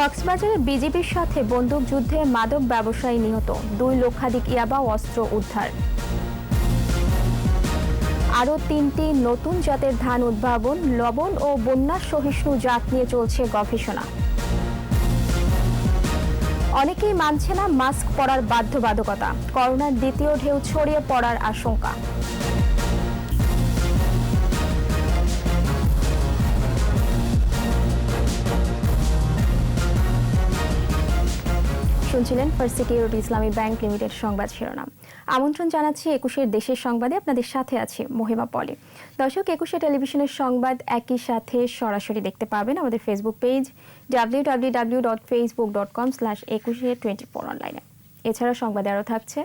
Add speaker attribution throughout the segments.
Speaker 1: কক্সবাজারে বিজেপির সাথে বন্দুকযুদ্ধে মাদক ব্যবসায়ী নিহত। দুই লক্ষাধিক ইয়াবা অস্ত্র উদ্ধার। আরও তিনটি নতুন জাতের ধান উদ্ভাবন, লবণ ও বন্যা সহিষ্ণু জাত নিয়ে চলছে গবেষণা। অনেকেই মানছে না মাস্ক পরার বাধ্যবাধকতা। করোনার দ্বিতীয় ঢেউ ছড়িয়ে পড়ার আশঙ্কা। শুনছিলেন first security Islami bank limited সংবাদ শিরোনাম। আমন্ত্রণ জানাচ্ছি একুশের দেশের সংবাদে। আপনাদের সাথে আছে মহিমা পলি। দর্শক, একুশে টেলিভিশনের সংবাদ একই সাথে সরাসরি দেখতে পাবেন আমাদের Facebook page W W W dot Facebook dot com slash Ekushey twenty four অনলাইনে এছাড়া সংবাদে আরও থাকছে।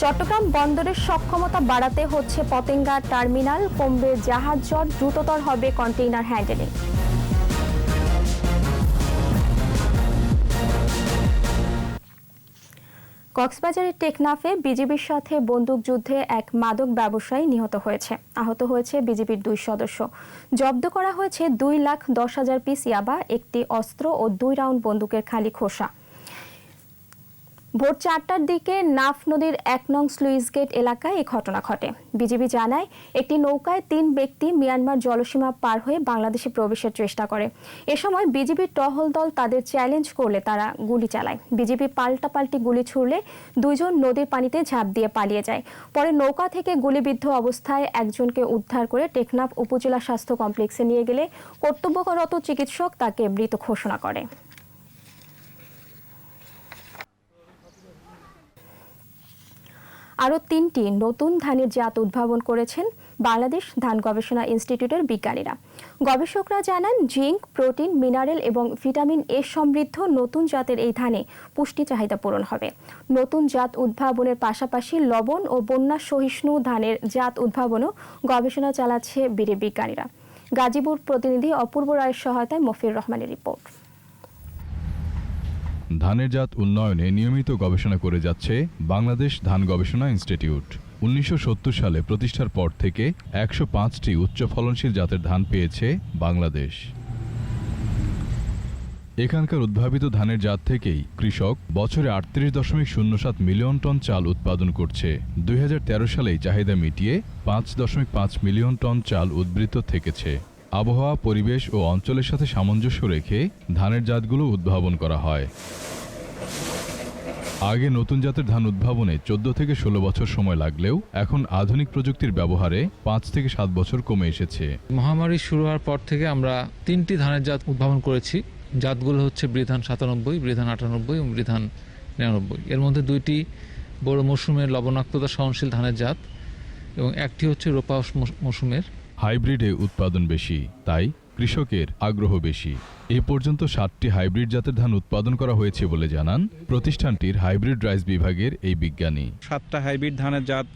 Speaker 1: চট্টগ্রাম বন্দরের সক্ষমতা বাড়াতে হচ্ছে পতেঙ্গা টার্মিনাল। কমবে জাহাজ জট, দ্রুততর হবে কন্টেইনার হ্যান্ডেলিং। কক্সবাজারের টেকনাফে বিজিবির সাথে বন্দুকযুদ্ধে এক মাদক ব্যবসায়ী নিহত হয়েছে। আহত হয়েছে বিজিবির দুই সদস্য। জব্দ করা হয়েছে দুই লাখ দশ হাজার পিস ইয়াবা, একটি অস্ত্র ও দুই রাউন্ড বন্দুকের খালি খোসা। ভোর চারটার দিকে নাফ নদীর এক নং স্লুইস গেট এলাকায় এই ঘটনা ঘটে। বিজিবি জানায়, একটি নৌকায় তিন ব্যক্তি মিয়ানমার জলসীমা পার হয়ে বাংলাদেশে প্রবেশের চেষ্টা করে। এ সময় বিজিবির টহল দল তাদের চ্যালেঞ্জ করলে তারা গুলি চালায়। বিজিবি পাল্টাপাল্টি গুলি ছুড়লে দুজন নদীর পানিতে ঝাঁপ দিয়ে পালিয়ে যায়। পরে নৌকা থেকে গুলিবিদ্ধ অবস্থায় একজনকে উদ্ধার করে টেকনাফ উপজেলা স্বাস্থ্য কমপ্লেক্সে নিয়ে গেলে কর্তব্যরত চিকিৎসক তাকে মৃত ঘোষণা করে। আরও তিনটি নতুন ধানের জাত উদ্ভাবন করেছেন বাংলাদেশ ধান গবেষণা ইনস্টিটিউটের বিজ্ঞানীরা। গবেষকরা জানান, জিঙ্ক, প্রোটিন, মিনারেল এবং ভিটামিন এ সমৃদ্ধ নতুন জাতের এই ধানে পুষ্টি চাহিদা পূরণ হবে। নতুন জাত উদ্ভাবনের পাশাপাশি লবণ ও বন্যা সহিষ্ণু ধানের জাত উদ্ভাবনও গবেষণা চালাচ্ছে বীরে বিজ্ঞানীরা। গাজীপুর প্রতিনিধি অপূর্ব রায়ের সহায়তায় মফির রহমানের রিপোর্ট।
Speaker 2: ধানের জাত উন্নয়নে নিয়মিত গবেষণা করে যাচ্ছে বাংলাদেশ ধান গবেষণা ইনস্টিটিউট। উনিশশো সত্তর সালে প্রতিষ্ঠার পর থেকে একশো পাঁচটি উচ্চ ফলনশীল জাতের ধান পেয়েছে বাংলাদেশ। এখানকার উদ্ভাবিত ধানের জাত থেকেই কৃষক বছরে আটত্রিশ দশমিক শূন্য সাত মিলিয়ন টন চাল উৎপাদন করছে। দুই হাজার তেরো সালেই চাহিদা মিটিয়ে পাঁচ দশমিক পাঁচ মিলিয়ন টন চাল উদ্বৃত্ত থেকেছে। আবহাওয়া, পরিবেশ ও অঞ্চলের সাথে সামঞ্জস্য রেখে ধানের জাতগুলো উদ্ভাবন করা হয়। আগে নতুন জাতের ধান উদ্ভাবনে চোদ্দ থেকে ষোলো বছর সময় লাগলেও এখন আধুনিক প্রযুক্তির ব্যবহারে পাঁচ থেকে সাত বছর কমে এসেছে।
Speaker 3: মহামারী শুরু হওয়ার পর থেকে আমরা তিনটি ধানের জাত উদ্ভাবন করেছি। জাতগুলো হচ্ছে বৃধান সাতানব্বই, বৃধান আটানব্বই এবং বৃধান নিরানব্বই। এর মধ্যে দুইটি বড় মৌসুমের লবণাক্ততা সহনশীল ধানের জাত এবং একটি হচ্ছে রোপা মৌসুমের
Speaker 2: হাইব্রিডে উৎপাদন বেশি, তাই কৃষকের আগ্রহ বেশি। এ পর্যন্ত সাতটি হাইব্রিড জাতের ধান উৎপাদন করা হয়েছে বলে জানান প্রতিষ্ঠানটির হাইব্রিড রাইস বিভাগের এই বিজ্ঞানী।
Speaker 4: সাতটা হাইব্রিড ধানের জাত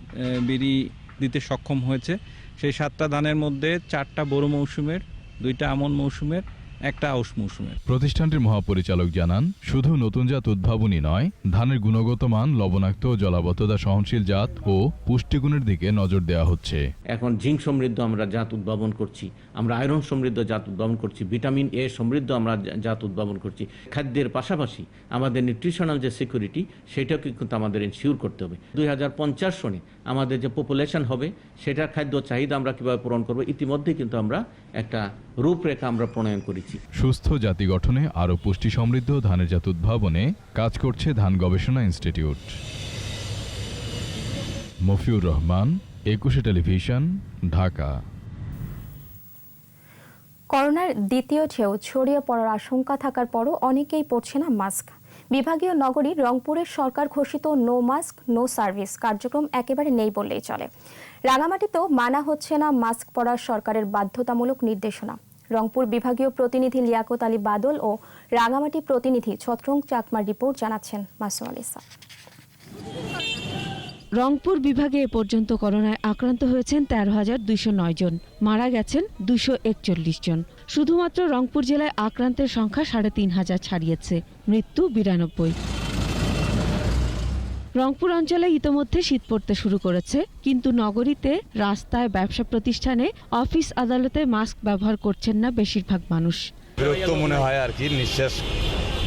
Speaker 4: বেরি দিতে সক্ষম হয়েছে। সেই সাতটা ধানের মধ্যে চারটা বড় মৌসুমের, দুইটা আমন মৌসুমের একটা আউশ মৌসুমের।
Speaker 2: প্রতিষ্ঠানটির মহাপরিচালক জানান শুধু নতুন জাত উদ্ভাবনই নয় ধানের গুণগত মান লবণাক্ত ও জলাবদ্ধতা সহনশীল জাত ও পুষ্টিগুণের দিকে নজর দেওয়া হচ্ছে।
Speaker 5: এখন জিঙ্ক সমৃদ্ধ আমরা জাত উদ্ভাবন করছি আমরা আয়রন সমৃদ্ধ জাত উদ্ভাবন করছি ভিটামিন এ সমৃদ্ধ আমরা জাত উদ্ভাবন করছি। খাদ্যের পাশাপাশি আমাদের নিউট্রিশনাল যে সিকিউরিটি সেটাকে কিন্তু আমাদের ইনশিওর করতে হবে। দুই হাজার পঞ্চাশ সনে আমাদের যে পপুলেশন হবে সেটার খাদ্য চাহিদা আমরা কীভাবে পূরণ করব ইতিমধ্যে কিন্তু আমরা একটা রূপরেখা আমরা প্রণয়ন করেছি।
Speaker 2: সুস্থ জাতি গঠনে আরও পুষ্টি সমৃদ্ধ ধানের জাত উদ্ভাবনে কাজ করছে ধান গবেষণা ইনস্টিটিউট। মফিউর রহমান, একুশে টেলিভিশন, ঢাকা।
Speaker 1: করোনার দ্বিতীয় ঢেউ ছড়িয়ে পড়ার আশঙ্কা থাকার পরও অনেকেই পড়ছে না মাস্ক। বিভাগীয় নগরী রংপুরের সরকার ঘোষিত নো মাস্ক, নো সার্ভিস কার্যক্রম একেবারে নেই বললেই চলে। রাঙামাটিতেও মানা হচ্ছে না মাস্ক পরার সরকারের বাধ্যতামূলক নির্দেশনা। রংপুর বিভাগীয় প্রতিনিধি লিয়াকত আলী বাদল ও রাঙামাটি প্রতিনিধি ছত্রং চাকমার রিপোর্ট জানাচ্ছেন মাসুম আলিসা
Speaker 6: রংপুর বিভাগে এ পর্যন্ত করোনায় আক্রান্ত হয়েছেন তেরো হাজার দুইশো নয় জন। মারা গেছেন দুশো একচল্লিশ জন। শুধুমাত্র রংপুর জেলায় আক্রান্তের সংখ্যা সাড়ে তিন হাজার ছাড়িয়েছে। মৃত্যু বিরানব্বই। রংপুর অঞ্চলে ইতোমধ্যে শীত পড়তে শুরু করেছে কিন্তু নগরীতে রাস্তায় ব্যবসা প্রতিষ্ঠানে অফিস আদালতে মাস্ক ব্যবহার করছেন না বেশিরভাগ মানুষ।
Speaker 7: বিরক্ত মনে হয় আর কি নিঃশ্বাস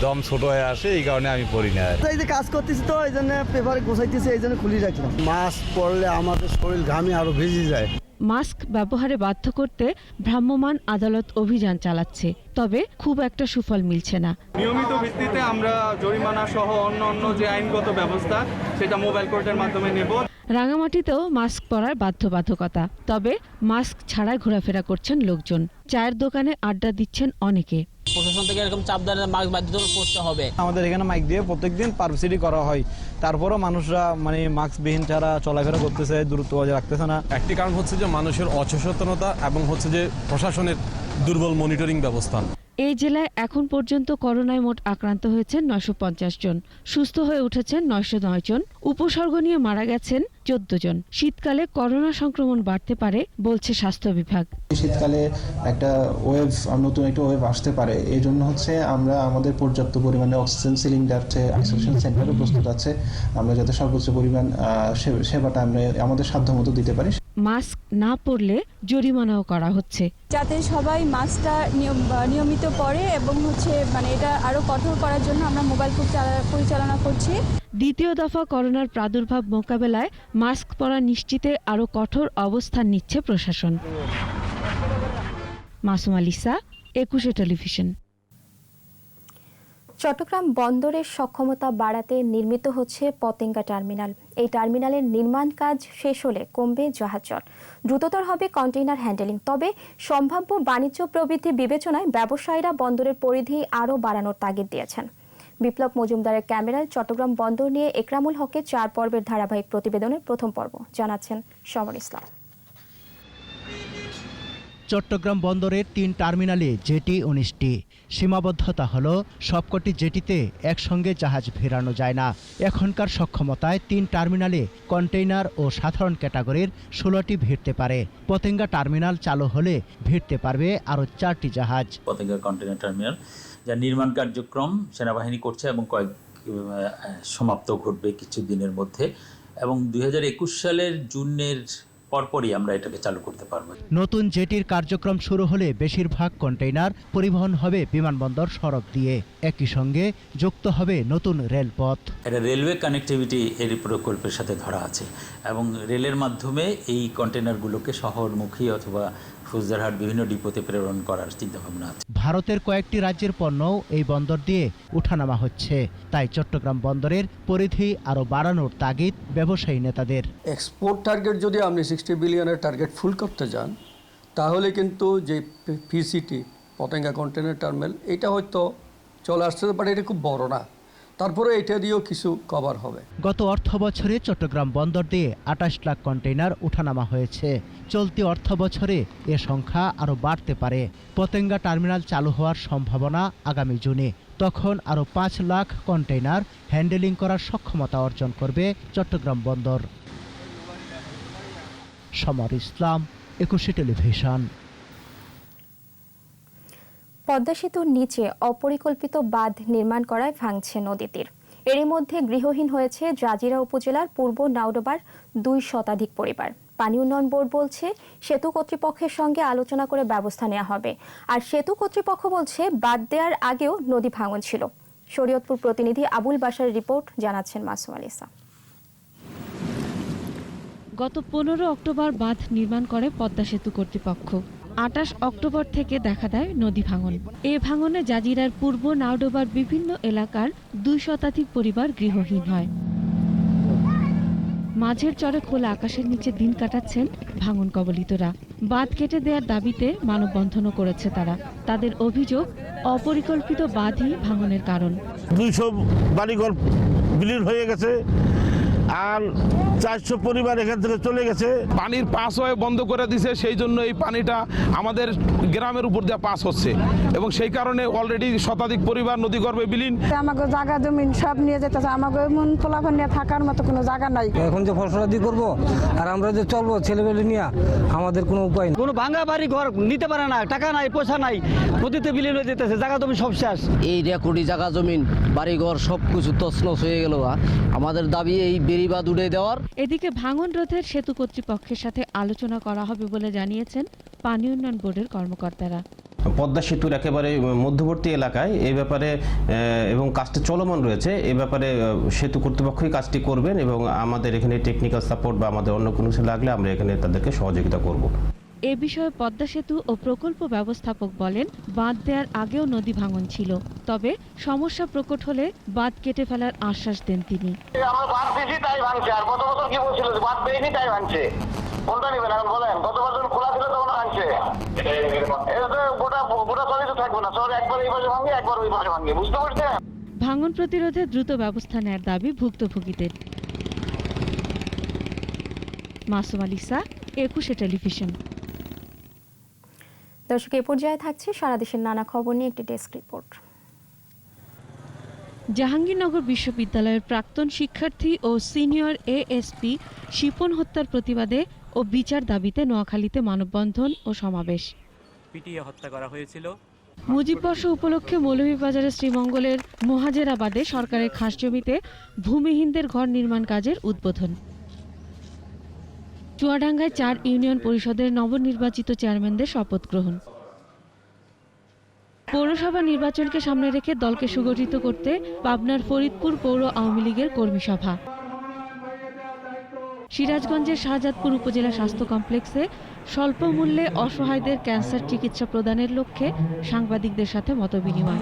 Speaker 7: দম ছোট হয়ে আসে এই কারণে আমি পড়ি না
Speaker 8: এই যে কাজ করতেছি তো এই জন্য পেপারে গোছাইতেছি এই জন্য খুলি রাখলাম।
Speaker 9: মাস্ক পরলে আমাদের শরীর ঘামে আরও ভিজে যায়।
Speaker 6: মাস্ক ব্যবহারে বাধ্য করতে ভ্রাম্যমাণ আদালত অভিযান চালাচ্ছে। তবে খুব একটা সুফল মিলছে না।
Speaker 10: নিয়মিত ভিত্তিতে আমরা জরিমানা সহ অন্য অন্য যে আইনগত ব্যবস্থা সেটা মোবাইল কোর্টের মাধ্যমে নেব।
Speaker 6: রাঙামাটিতেও মাস্ক পরার বাধ্যবাধকতা। তবে মাস্ক ছাড়াই ঘোরাফেরা করছেন লোকজন। চায়ের দোকানে আড্ডা দিচ্ছেন অনেকে।
Speaker 11: প্রশাসন থেকে এরকম চাপ দেয় না মাস্ক বাধ্যতামূলক করতে হবে।
Speaker 9: আমাদের এখানে মাইক দিয়ে প্রত্যেকদিন পারসিডি করা হয়। তারপরও মানুষরা মানে মাস্কবিহীন ছাড়া চলাফেরা করতেছে দূরত্ব বজায় রাখতেছে না।
Speaker 12: একটি কারণ হচ্ছে যে মানুষের অসচেতনতা এবং হচ্ছে যে প্রশাসনের দুর্বল মনিটরিং ব্যবস্থা।
Speaker 6: এই জেলায় এখন পর্যন্ত করোনায় মোট আক্রান্ত হয়েছেন নয়শো পঞ্চাশ জন, সুস্থ হয়ে উঠেছেন নয়শো নয় জন, উপসর্গ নিয়ে মারা গেছেন চোদ্দ জন। শীতকালে করোনা সংক্রমণ বাড়তে পারে বলছে স্বাস্থ্য বিভাগ।
Speaker 13: শীতকালে একটা ওয়েভ নতুন একটা ওয়েভ আসতে পারে। এই জন্য হচ্ছে আমরা আমাদের পর্যাপ্ত পরিমাণে অক্সিজেন সিলিন্ডার আইসোলেশন সেন্টারও প্রস্তুত আছে। আমরা যাতে সর্বোচ্চ পরিমাণ সেবাটা আমরা আমাদের সাধ্যমতো দিতে পারি।
Speaker 6: মাস্ক না পরলে জরিমানাও করা হচ্ছে।
Speaker 14: যাতে সবাই মাস্কটা নিয়ম- নিয়মিত পরে এবং হচ্ছে মানে এটা আরও কঠোর করার জন্য আমরা মোবাইল চালা- পরিচালনা করছি।
Speaker 6: দ্বিতীয় দফা করোনার প্রাদুর্ভাব মোকাবেলায় মাস্ক পরা নিশ্চিতে আরও কঠোর অবস্থান নিচ্ছে প্রশাসন। মাসুম আলিসা একুশে টেলিভিশন।
Speaker 1: চট্টগ্রাম বন্দরের সক্ষমতা বাড়াতে নির্মিত হচ্ছে পতেঙ্গা টার্মিনাল। এই টার্মিনালের নির্মাণ কাজ শেষ হলে কমবে জাহাজজট। দ্রুততর হবে কন্টেইনার হ্যান্ডেলিং। তবে সম্ভাব্য বাণিজ্য প্রবৃদ্ধি বিবেচনায় ব্যবসায়ীরা বন্দরের পরিধি আরও বাড়ানোর তাগিদ দিয়েছেন। বিপ্লব মজুমদারের ক্যামেরায় চট্টগ্রাম বন্দর নিয়ে একরামুল হকের চার পর্বের ধারাবাহিক প্রতিবেদনের প্রথম পর্ব। জানাচ্ছেন সমর ইসলাম।
Speaker 8: চট্টগ্রাম বন্দরের তিন টার্মিনালে জেটি উনিশটি। সীমাবদ্ধতা হল, সবকটি জেটিতে একসঙ্গে জাহাজ ফেরানো যায় না। এখনকার সক্ষমতায় তিন টার্মিনালে কন্টেইনার ও সাধারণ ক্যাটাগরির ষোলোটি ভিড়তে পারে। পতেঙ্গা টার্মিনাল চালু হলে ভিড়তে পারবে আরও চারটি জাহাজ।
Speaker 11: পতেঙ্গা কন্টেনার টার্মিনাল যা নির্মাণ কার্যক্রম সেনাবাহিনী করছে এবং কয়েক সমাপ্ত ঘটবে কিছু দিনের মধ্যে। এবং দুই হাজার একুশ সালের জুনের পরপরই আমরা এটাকে চালু করতে পারব।
Speaker 8: নতুন জেটির কার্যক্রম শুরু হলে বেশিরভাগ কন্টেইনার পরিবহন হবে বিমানবন্দর সড়ক দিয়ে। একই সঙ্গে যুক্ত হবে নতুন রেলপথ।
Speaker 11: এটা রেলওয়ে কানেক্টিভিটি এর প্রকল্পের সাথে ধরা আছে এবং রেলের মাধ্যমে এই কন্টেইনারগুলোকে শহরমুখী অথবা ফুজদারহাট বিভিন্ন ডিপোতে প্রেরণ করার চিন্তাভাবনা আছে।
Speaker 8: ভারতের কয়েকটি রাজ্যের পণ্যও এই বন্দর দিয়ে উঠানামা হচ্ছে। তাই চট্টগ্রাম বন্দরের পরিধি আরও বাড়ানোর তাগিদ ব্যবসায়ী নেতাদের।
Speaker 10: এক্সপোর্ট টার্গেট যদি আপনি সিক্সটি বিলিয়নের টার্গেট ফুল করতে যান তাহলে কিন্তু যে পিসিটি পতেঙ্গা কন্টেনার টার্মিনাল এটা হয়তো চলে আসতে পারে এটা খুব বড় না। তারপরে এটা দিয়েও কিছু কভার হবে।
Speaker 8: গত অর্থ বছরে চট্টগ্রাম বন্দর দিয়ে আটাশ লাখ কন্টেইনার উঠানামা হয়েছে। চলতি অর্থ বছরে এ সংখ্যা আরও বাড়তে পারে। পতেঙ্গা টার্মিনাল চালু হওয়ার সম্ভাবনা আগামী জুনে। তখন আরও পাঁচ লাখ কন্টেইনার হ্যান্ডেলিং করার সক্ষমতা অর্জন করবে চট্টগ্রাম বন্দর। সমর ইসলাম, একুশে টেলিভিশন।
Speaker 1: পদ্মা সেতুর নিচে অপরিকল্পিত বাঁধ নির্মাণ করায় ভাঙছে নদীতীর। এরই মধ্যে গৃহহীন হয়েছে জাজিরা উপজেলার পূর্ব নাওডোবার দুই শতাধিক পরিবার। পানি উন্নয়ন বোর্ড বলছে, সেতু কর্তৃপক্ষের সঙ্গে আলোচনা করে ব্যবস্থা নেওয়া হবে। আর সেতু কর্তৃপক্ষ বলছে বাদ দেওয়ার আগেও নদী ভাঙন ছিল। শরীয়তপুর প্রতিনিধি আবুল বাসার রিপোর্ট জানাচ্ছেন মাসুম আলিসা
Speaker 6: গত পনেরো অক্টোবর বাঁধ নির্মাণ করে পদ্মা সেতু কর্তৃপক্ষ। আটাশ অক্টোবর থেকে দেখা দেয় নদী ভাঙন। এ ভাঙনে জাজিরার পূর্ব নাওডোবার বিভিন্ন এলাকার দুই শতাধিক পরিবার গৃহহীন হয়। মাঝের চরে খোলা আকাশের নিচে দিন কাটাচ্ছেন ভাঙন কবলিতরা। বাঁধ কেটে দেওয়ার দাবিতে মানববন্ধনও করেছে তারা। তাদের অভিযোগ অপরিকল্পিত বাঁধই ভাঙনের কারণ।
Speaker 9: দুইশো বাড়িঘর বিলীন হয়ে গেছে। আর চারশো পরিবার এখান থেকে চলে গেছে।
Speaker 12: পানির পাস হয়ে বন্ধ করে দিছে সেই জন্য এই পানিটা আমাদের গ্রামের উপর দিয়ে পাস হচ্ছে। এবং সেই কারণে অলরেডি শতাধিক পরিবার নদীগর্ভে বিলীন।
Speaker 14: আমাকে জায়গা জমিন সব নিয়ে যেতেছে। আমাকে এমন পোলাপান নিয়ে থাকার মতো কোনো জায়গা নাই।
Speaker 9: এখন যে ফসলাদি করব আর আমরা যে চলবো ছেলেবেলে নিয়ে আমাদের কোনো উপায় নেই।
Speaker 8: কোনো ভাঙা বাড়ি ঘর নিতে পারে না টাকা নাই পয়সা নাই নদীতে বিলীন হয়ে যেতেছে জায়গা তুমি সব শেষ।
Speaker 11: এই রেকর্ডি জায়গা জমিন বাড়িঘর সব কিছু তছনছ হয়ে গেল আমাদের দাবি এই বেড়িবাদ উড়ে দেওয়ার।
Speaker 6: এদিকে ভাঙন রোধের সেতু কর্তৃপক্ষের সাথে আলোচনা করা হবে বলে জানিয়েছেন পানি উন্নয়ন বোর্ডের কর্মকর্তারা।
Speaker 15: পদ্মা সেতুর একেবারে মধ্যবর্তী এলাকায় এ ব্যাপারে এবং কাজটা চলমান রয়েছে এ ব্যাপারে সেতু কর্তৃপক্ষই কাজটি করবেন এবং আমাদের এখানে টেকনিক্যাল সাপোর্ট বা আমাদের অন্য কোনো কিছু লাগলে আমরা এখানে তাদেরকে সহযোগিতা করব।
Speaker 6: এ বিষয়ে পদ্মা সেতু ও প্রকল্প ব্যবস্থাপক বলেন বাঁধ দেওয়ার আগেও নদী ভাঙন ছিল তবে সমস্যা প্রকট হলে বাঁধ কেটে ফেলার আশ্বাস দেন তিনি। ভাঙন প্রতিরোধে দ্রুত ব্যবস্থা নেয়ার দাবি ভুক্তভোগীদের। মাসুম আলিসা একুশে টেলিভিশন।
Speaker 1: দর্শক এ পর্যায়ে থাকছে সারা দেশের নানা খবর নিয়ে একটি ডেস্ক রিপোর্ট।
Speaker 6: জাহাঙ্গীরনগর বিশ্ববিদ্যালয়ের প্রাক্তন শিক্ষার্থী ও সিনিয়র এএসপি শিপন হত্যার প্রতিবাদে ও বিচার দাবিতে নোয়াখালীতে মানববন্ধন ও সমাবেশ।
Speaker 16: পিটিয়ে হত্যা করা হয়েছিল।
Speaker 6: মুজিব বর্ষ উপলক্ষে মৌলভীবাজারের শ্রীমঙ্গলের মহাজেরাবাদে সরকারের খাস জমিতে ভূমিহীনদের ঘর নির্মাণ কাজের উদ্বোধন। চুয়াডাঙ্গায় চার ইউনিয়ন পরিষদের নবনির্বাচিত চেয়ারম্যানদের শপথ গ্রহণ। পৌরসভা নির্বাচনকে সামনে রেখে দলকে সুগঠিত করতে পাবনার ফরিদপুর পৌর আওয়ামী লীগের কর্মী সভা। সিরাজগঞ্জের শাহজাদপুর উপজেলা স্বাস্থ্য কমপ্লেক্সে স্বল্প মূল্যে অসহায়দের ক্যান্সার চিকিৎসা প্রদানের লক্ষ্যে সাংবাদিকদের সাথে মতবিনিময়।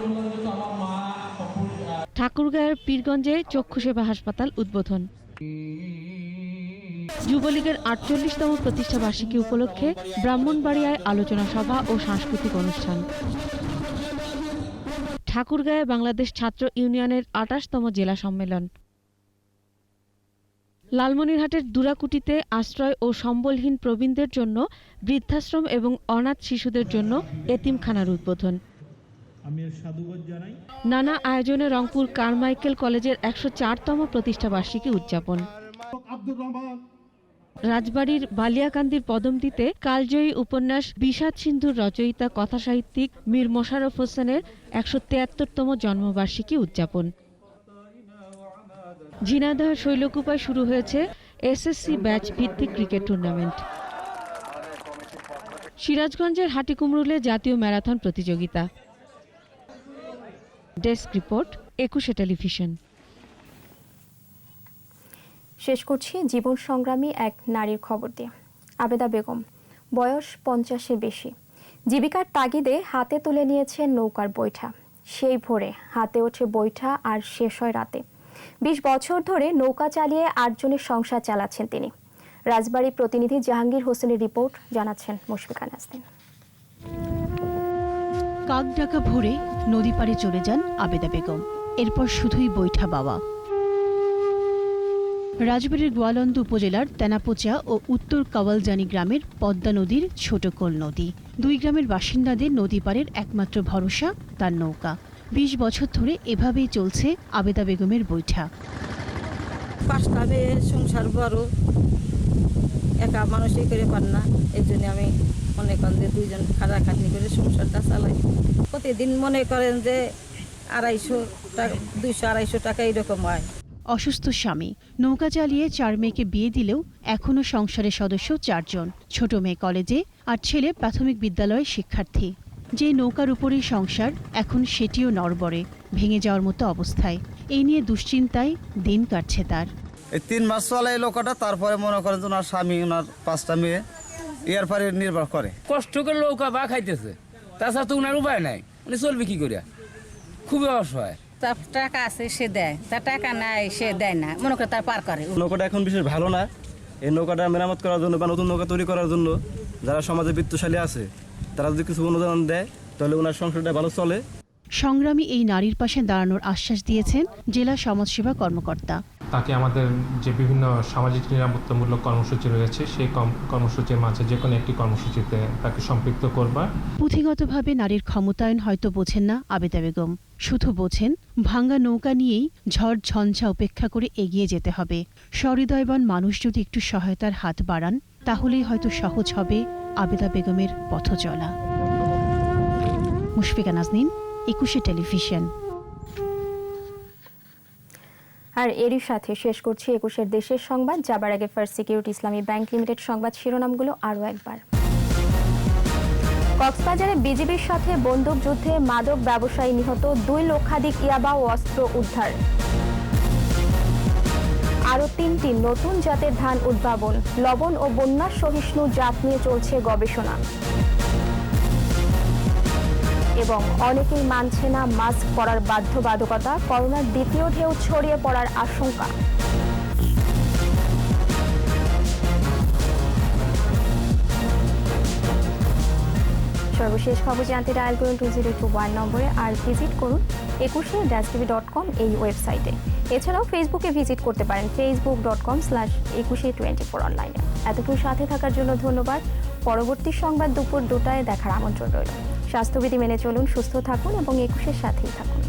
Speaker 6: ঠাকুরগাঁয়ের পীরগঞ্জে চক্ষুসেবা হাসপাতাল উদ্বোধন। যুবলীগের আটচল্লিশতম প্রতিষ্ঠা বার্ষিকী উপলক্ষে ব্রাহ্মণবাড়িয়ায় আলোচনা সভা ও সাংস্কৃতিক অনুষ্ঠান। ঠাকুরগাঁয়ে বাংলাদেশ ছাত্র ইউনিয়নের আটাশতম জেলা সম্মেলন। লালমনিরহাটের দুরাকুটিতে আশ্রয় ও সম্বলহীন প্রবীণদের জন্য বৃদ্ধাশ্রম এবং অনাথ শিশুদের জন্য এতিমখানার উদ্বোধন। নানা আয়োজনে রংপুর কারমাইকেল কলেজের একশো চারতম প্রতিষ্ঠা বার্ষিকী উদযাপন রাজবাড়ির বালিয়াকান্দির পদমটিতে কালজয়ী উপন্যাস বিষাদ সিন্ধুর রচয়িতা কথাসাহিত্যিক মীর মোশাররফ হোসেনের একশো তিয়াত্তরতম জন্মবার্ষিকী উদযাপন। ঝিনাইদহের শৈলকুপায় শুরু হয়েছে এসএসসি ব্যাচ ভিত্তিক ক্রিকেট টুর্নামেন্ট। সিরাজগঞ্জের হাটিকুমরুলে জাতীয় ম্যারাথন প্রতিযোগিতা। Desk report, Ekushey television.
Speaker 1: শেষ করছি জীবন সংগ্রামী এক নারীর খবর দিয়ে। আবেদা বেগম, বয়স পঞ্চাশের বেশি। জীবিকার তাগিদে হাতে তুলে নিয়েছেন নৌকার বৈঠা। সেই ভোরে হাতে ওঠে বৈঠা আর শেষ হয় রাতে। বিশ বছর ধরে নৌকা চালিয়ে আটজনের সংসার চালাচ্ছেন তিনি। রাজবাড়ী প্রতিনিধি জাহাঙ্গীর হোসেনের রিপোর্ট জানাচ্ছেন মুশফিকা নাজদিন
Speaker 17: কাক ডাকা ভোরে নদী পাড়ে চলে যান আবেদা বেগম। এরপর শুধুই বৈঠা বাবা। রাজবাড়ির গোয়ালন্দ উপজেলার তেনাপোচা ও উত্তর কাওয়ালজানি গ্রামের পদ্মা নদীর ছোট কোল নদী। দুই গ্রামের বাসিন্দাদের নদী পাড়ের একমাত্র ভরসা, তার নৌকা। বিশ বছর ধরে এভাবেই চলছে আবেদা বেগমের বৈঠা।
Speaker 18: পাঁচটা মেয়ে সংসার বড় একা মানুষই করে পার না। এই জন্য আমি মনে করেন যে দুইজন খাটাখাটনি করে সংসারটা চালাই। প্রতিদিন মনে করেন যে আড়াইশো টাকা দুইশো, আড়াইশো টাকা এরকম হয়।
Speaker 17: অসুস্থ স্বামী। নৌকা চালিয়ে চার মেয়েকে বিয়ে দিলেও এখনও সংসারের সদস্য চারজন। ছোট মেয়ে কলেজে আর ছেলে প্রাথমিক বিদ্যালয়ের শিক্ষার্থী। যে নৌকার উপরেই সংসার এখন সেটিও নড়বড়ে ভেঙে যাওয়ার মতো অবস্থায়। এই নিয়ে দুশ্চিন্তায় দিন কাটছে তার।
Speaker 9: তিন মাস চলে এই লোকটা তারপরে মনে করেন যে ওনার স্বামী ওনার পাঁচটা মেয়ে এর পরে নির্ভর করে।
Speaker 19: কষ্ট করে নৌকা বা খাইতেছে। তাছাড়া তো উনার উপায় নাই। উনি চলবে কি করিয়া? খুবই অসহায়।
Speaker 20: তার টাকা আছে, সে দেয়। তার টাকা নাই, সে দেয় না। মনে করে তার পার করে।
Speaker 9: নৌকাটা এখন বিশেষ ভালো না। এই নৌকাটা মেরামত করার জন্য বা নতুন নৌকা তৈরি করার জন্য যারা সমাজে বৃত্তশালী আছে, তারা যদি কিছু অনুদান দেয়, তাহলে ওনার সংসারটা ভালো চলে।
Speaker 17: সংগ্রামী এই নারীর পাশে দাঁড়ানোর আশ্বাস দিয়েছেন জেলা সমাজসেবা কর্মকর্তা।
Speaker 21: তাকে আমাদের যে বিভিন্ন সামাজিক নিরাপত্তামূলক কর্মসূচি রয়েছে সেই কর্মসূচির মাঝে যে কোনো একটি কর্মসূচিতে তাকে সম্পৃক্ত করবা
Speaker 17: পুঁথিগতভাবে নারীর ক্ষমতায়ন হয়তো বোঝেন না আবেদা বেগম। শুধু বোঝেন ভাঙ্গা নৌকা নিয়েই ঝড় ঝঞ্ঝা উপেক্ষা করে এগিয়ে যেতে হবে। সহৃদয়বান মানুষ যদি একটু সহায়তার হাত বাড়ান তাহলেই হয়তো সহজ হবে আবেদা বেগমের পথ চলা মুশফিকা নাজনীন একুশে টেলিভিশন।
Speaker 1: আর এরই সাথে শেষ করছি একুশের দেশের সংবাদ। যাবার আগে first security Islami bank limited সংবাদ শিরোনামগুলো আরও একবার। কক্সবাজারে বিজিবির সাথে বন্দুকযুদ্ধে মাদক ব্যবসায়ী নিহত দুই লক্ষাধিক ইয়াবা ও অস্ত্র উদ্ধার। আরও তিনটি নতুন জাতের ধান উদ্ভাবন, লবণ ও বন্যা সহিষ্ণু জাত নিয়ে চলছে গবেষণা। এবং অনেকেই মানছে না মাস্ক পরার বাধ্যবাধকতা। করোনার দ্বিতীয় ঢেউ ছড়িয়ে পড়ার আশঙ্কা। সর্বশেষ খবর জানতে ডায়াল করুন টু জিরো টু ওয়ান নম্বরে আর ভিজিট করুন একুশে ড্যাশ টিভি ডট কম এই ওয়েবসাইটে। এছাড়াও ফেসবুকে ভিজিট করতে পারেন Facebook dot com slash Ekushey twenty four অনলাইনে। এতটুকু সাথে থাকার জন্য ধন্যবাদ। পরবর্তী সংবাদ দুপুর দুটায় দেখার আমন্ত্রণ রইল। স্বাস্থ্যবিধি মেনে চলুন সুস্থ থাকুন এবং একুশের সাথেই থাকুন।